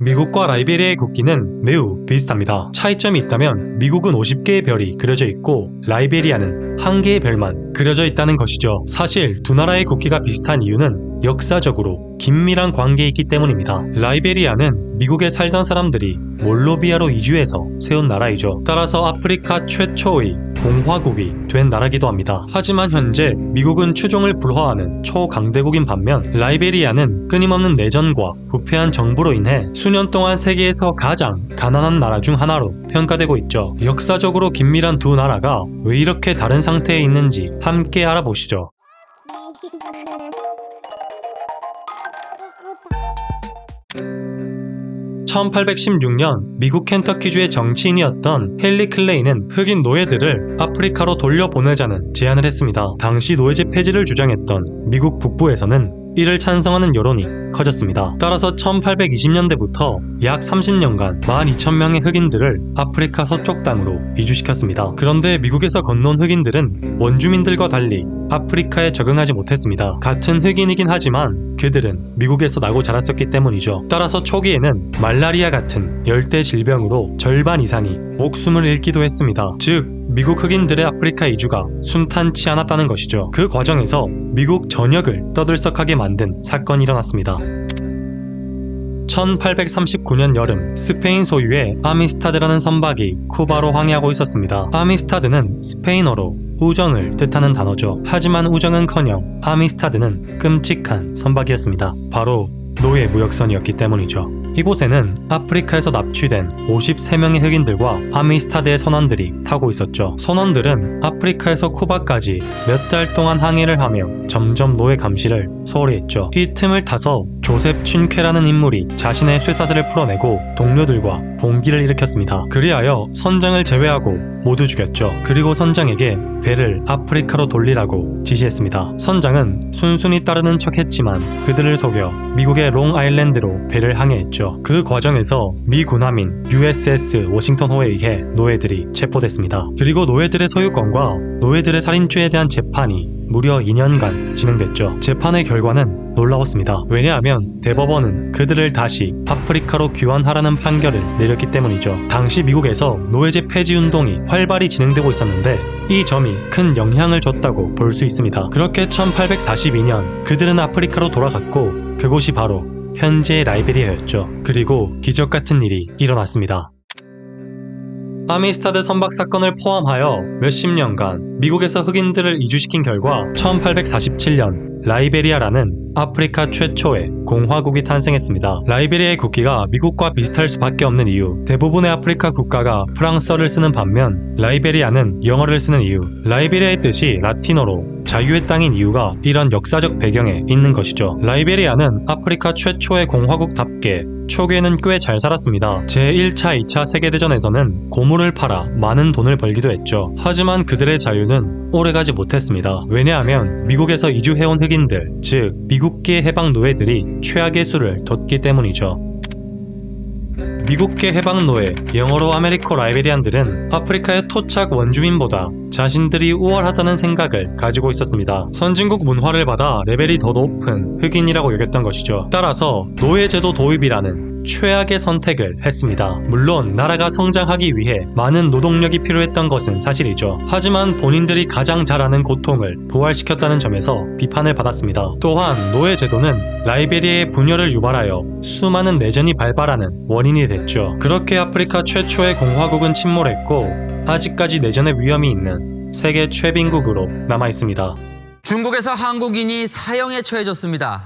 미국과 라이베리아의 국기는 매우 비슷합니다. 차이점이 있다면 미국은 50개의 별이 그려져 있고 라이베리아는 한 개의 별만 그려져 있다는 것이죠. 사실 두 나라의 국기가 비슷한 이유는 역사적으로 긴밀한 관계에 있기 때문입니다. 라이베리아는 미국에 살던 사람들이 몰로비아로 이주해서 세운 나라이죠. 따라서 아프리카 최초의 공화국이 된 나라기도 합니다. 하지만 현재 미국은 추종을 불허하는 초강대국인 반면 라이베리아는 끊임없는 내전과 부패한 정부로 인해 수년 동안 세계에서 가장 가난한 나라 중 하나로 평가되고 있죠. 역사적으로 긴밀한 두 나라가 왜 이렇게 다른 상태에 있는지 함께 알아보시죠. 1816년 미국 켄터키주의 정치인이었던 헨리 클레이는 흑인 노예들을 아프리카로 돌려보내자는 제안을 했습니다. 당시 노예제 폐지를 주장했던 미국 북부에서는 이를 찬성하는 여론이 커졌습니다. 따라서 1820년대부터 약 30년간 12,000명의 흑인들을 아프리카 서쪽 땅으로 이주시켰습니다. 그런데 미국에서 건너온 흑인들은 원주민들과 달리 아프리카에 적응하지 못했습니다. 같은 흑인이긴 하지만 그들은 미국에서 나고 자랐었기 때문이죠. 따라서 초기에는 말라리아 같은 열대 질병으로 절반 이상이 목숨을 잃기도 했습니다. 즉, 미국 흑인들의 아프리카 이주가 순탄치 않았다는 것이죠. 그 과정에서 미국 전역을 떠들썩하게 만든 사건이 일어났습니다. 1839년 여름 스페인 소유의 아미스타드라는 선박이 쿠바로 항해하고 있었습니다. 아미스타드는 스페인어로 우정을 뜻하는 단어죠. 하지만 우정은커녕 아미스타드는 끔찍한 선박이었습니다. 바로 노예 무역선이었기 때문이죠. 이곳에는 아프리카에서 납치된 53명의 흑인들과 아미스타드의 선원들이 타고 있었죠. 선원들은 아프리카에서 쿠바까지 몇 달 동안 항해를 하며 점점 노예 감시를 소홀히 했죠. 이 틈을 타서 조셉 춘케라는 인물이 자신의 쇠사슬을 풀어내고 동료들과 봉기를 일으켰습니다. 그리하여 선장을 제외하고 모두 죽였죠. 그리고 선장에게 배를 아프리카로 돌리라고 지시했습니다. 선장은 순순히 따르는 척 했지만 그들을 속여 미국의 롱아일랜드로 배를 항해했죠. 그 과정에서 미 군함인 USS 워싱턴호에 의해 노예들이 체포됐습니다. 그리고 노예들의 소유권과 노예들의 살인죄에 대한 재판이 무려 2년간 진행됐죠. 재판의 결과는 놀라웠습니다. 왜냐하면 대법원은 그들을 다시 아프리카로 귀환하라는 판결을 내렸기 때문이죠. 당시 미국에서 노예제 폐지 운동이 활발히 진행되고 있었는데 이 점이 큰 영향을 줬다고 볼 수 있습니다. 그렇게 1842년 그들은 아프리카로 돌아갔고 그곳이 바로 현재의 라이베리아였죠. 그리고 기적 같은 일이 일어났습니다. 아미스타드 선박 사건을 포함하여 몇십 년간 미국에서 흑인들을 이주시킨 결과 1847년 라이베리아라는 아프리카 최초의 공화국이 탄생했습니다. 라이베리아의 국기가 미국과 비슷할 수밖에 없는 이유 대부분의 아프리카 국가가 프랑스어를 쓰는 반면 라이베리아는 영어를 쓰는 이유 라이베리아의 뜻이 라틴어로 자유의 땅인 이유가 이런 역사적 배경에 있는 것이죠. 라이베리아는 아프리카 최초의 공화국답게 초기에는 꽤 잘 살았습니다. 제1차, 2차 세계대전에서는 고물을 팔아 많은 돈을 벌기도 했죠. 하지만 그들의 자유는 오래가지 못했습니다. 왜냐하면 미국에서 이주해온 흑인들, 즉 미국계 해방 노예들이 최악의 수를 뒀기 때문이죠. 미국계 해방 노예, 영어로 아메리코 라이베리안들은 아프리카의 토착 원주민보다 자신들이 우월하다는 생각을 가지고 있었습니다. 선진국 문화를 받아 레벨이 더 높은 흑인이라고 여겼던 것이죠. 따라서 노예제도 도입이라는 최악의 선택을 했습니다. 물론 나라가 성장하기 위해 많은 노동력이 필요했던 것은 사실이죠. 하지만 본인들이 가장 잘 아는 고통을 부활시켰다는 점에서 비판을 받았습니다. 또한 노예 제도는 라이베리아의 분열을 유발하여 수많은 내전이 발발하는 원인이 됐죠. 그렇게 아프리카 최초의 공화국은 침몰했고 아직까지 내전의 위험이 있는 세계 최빈국으로 남아 있습니다. 중국에서 한국인이 사형에 처해졌습니다.